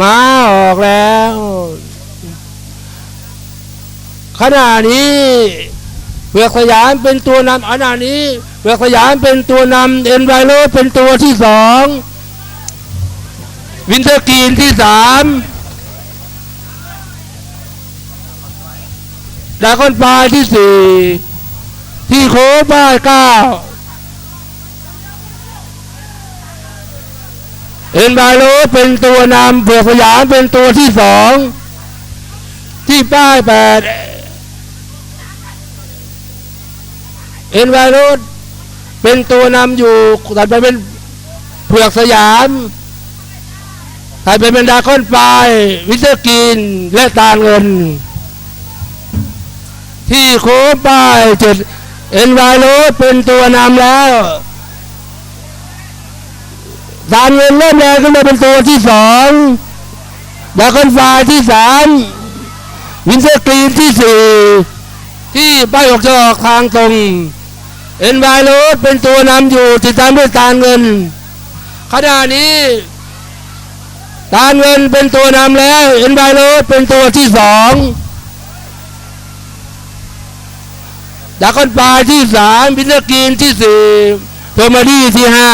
มาออกแล้ว ขณะนี้เปลือกสยามเป็นตัวนำขณะนี้เปลือกสยามเป็นตัวนำเอ็นไวโรเป็นตัวที่สองวินเทอร์กีนที่สามดาคอนปลายที่สี่ที่โค้งป้าเก้า เอ็นไวโรเป็นตัวนำเปลือกสยามเป็นตัวที่สองที่ป้ายแปดเอ็นไวโรดเป็นตัวนำอยู่ถัดไปเป็นเผือกสยามถัดไปเป็นดาคอนปลายวิเตอร์กรีนและตาเงิน ที่โค้งป้ายเจ็ดเอ็นไวโรเป็นตัวนำแล้ว ตาลเงินเริ่มแรงขึ้นมาเป็นตัวที่สองดาคอนปลายที่สามวินเตอร์กรีนที่สี่ที่ป้ายออกจะออกทางตรง เอ็นไวโรดเป็นตัวนำอยู่ติดตามด้วยตาลเงิน ขณะนี้ตาลเงินเป็นตัวนำแล้ว เอ็นไวโรดเป็นตัวที่สองดากอนปลายที่สามพินเตอร์กรีนที่สี่โทมาดี้ที่ห้า